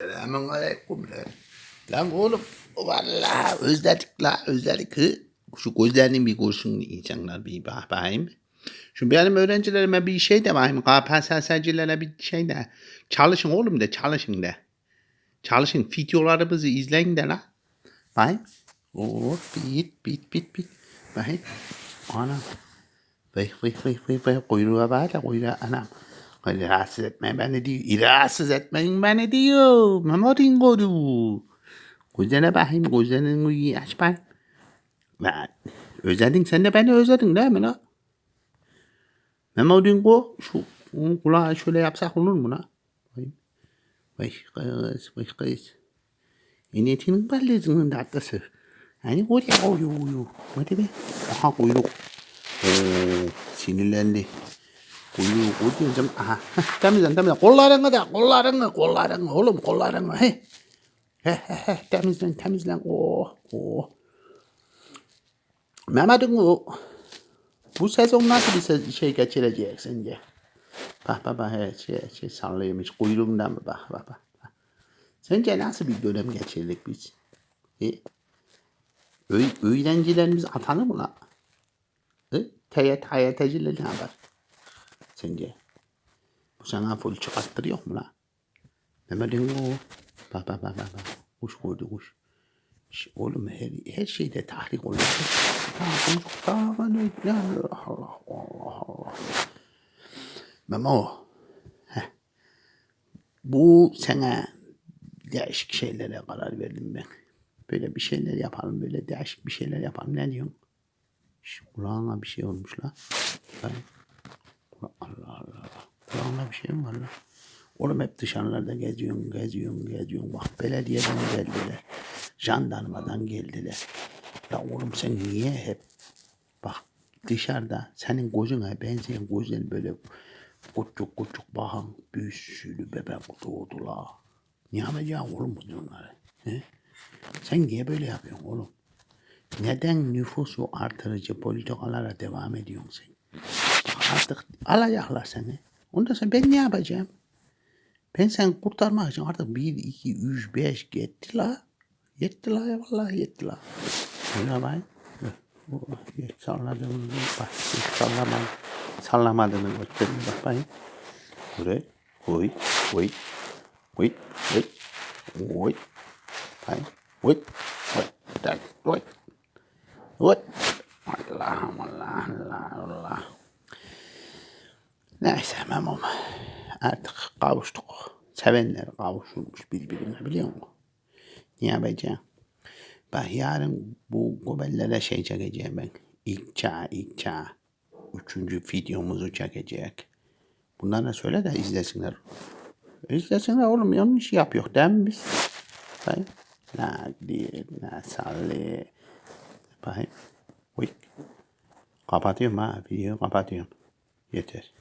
Selamun aleyküm lan. Lan oğlum vallahi özledik la özledik. Şu gözlerini bir görsün insanlar bir bak bakayım. Şu benim öğrencilerime bir şey de bakayım. KPSS'cilere bir şey de. Çalışın oğlum de çalışın de. Çalışın videolarımızı izleyin de la. Bakayım. Oo bit bit bit bit. Bakayım. Anam. Vay vay vay vay vay kuyruğa bak da kuyruğa anam. Hadi rahatsız etmeyin beni diyor. Rahatsız etmeyin beni diyor. Memorin kodu. Gözlerine bakayım. Gözlerini aç bakayım. Lan özledin sen de beni özledin değil mi la? Memorin ko şu kulağı şöyle yapsak olur mu la? Vay kız vay kız. İnetinin ballezinin tatlısı. Hani oraya koyuyor koyuyor. Hadi be. Aha kuyruk. Oo, sinirlendi. Kuyruğu koyuyorum. Aha. heh, Temizlen temizlen. Kollarını da kollarını kollarını oğlum kollarını. He. He he he. Temizlen temizlen. Oh oh. Mehmet'in o bu sezon nasıl bir se- şey geçirecek sence? Bak bak bak he, şey, şey sallıyormuş kuyruğundan mı bak bak bak. Sence nasıl bir dönem geçirdik biz? E? Öğ, öğrencilerimiz atanır mı la? E? Teyit hayatacılar ne yapar? Sence? Bu sana full çıkarttırıyor mu la? Mehmet'in o. Bak bak bak bak. Kuş koydu kuş. Oğlum her, her şeyde tahrik oluyor. Allah Allah Allah. Memo. heh. Bu sene değişik şeylere karar verdim ben. Böyle bir şeyler yapalım, böyle değişik bir şeyler yapalım. Ne diyorsun? Şş, kulağına bir şey olmuş la. Ben- Allah Allah. Kulağına bir şey mi var la? Oğlum hep dışarılarda geziyorsun, geziyorsun, geziyorsun. Bak belediyeden geldiler. Jandarmadan geldiler. Ya oğlum sen niye hep bak dışarıda senin gözüne benzeyen gözlerin böyle küçük küçük bakan bir sürü bebek doğdular. Ne yapacaksın oğlum bunları? He? Sen niye böyle yapıyorsun oğlum? Neden nüfusu artırıcı politikalara devam ediyorsun sen? Artık alacaklar seni. Ondan sonra ben ne yapacağım? Ben sen kurtarmak için artık 1, 2, 3, 5 yetti la. Yetti la ya vallahi yetti la. Öyle bak. Bu salladım. Bak sallamadım. Sallamadığını göstereyim bak bakayım. Buraya. Oy. Oy. Oy. Oy. Oy. Bakayım. Oy. Oy. Tak. Oy. Oy. Allah Allah Allah Allah. Neyse memum. Artık kavuştuk. Sevenler kavuşulmuş birbirine biliyor musun? Ne yapacağım? Bak yarın bu gobellere şey çekeceğim ben. İlk çağ, ilk çağ. Üçüncü videomuzu çekecek. Bunlara söyle de izlesinler. İzlesinler oğlum yanlış yapıyor değil mi biz? Bakayım. Ne diye, ne salli. Bakayım. Uy. Kapatıyorum ha. Videoyu kapatıyorum. Yeter.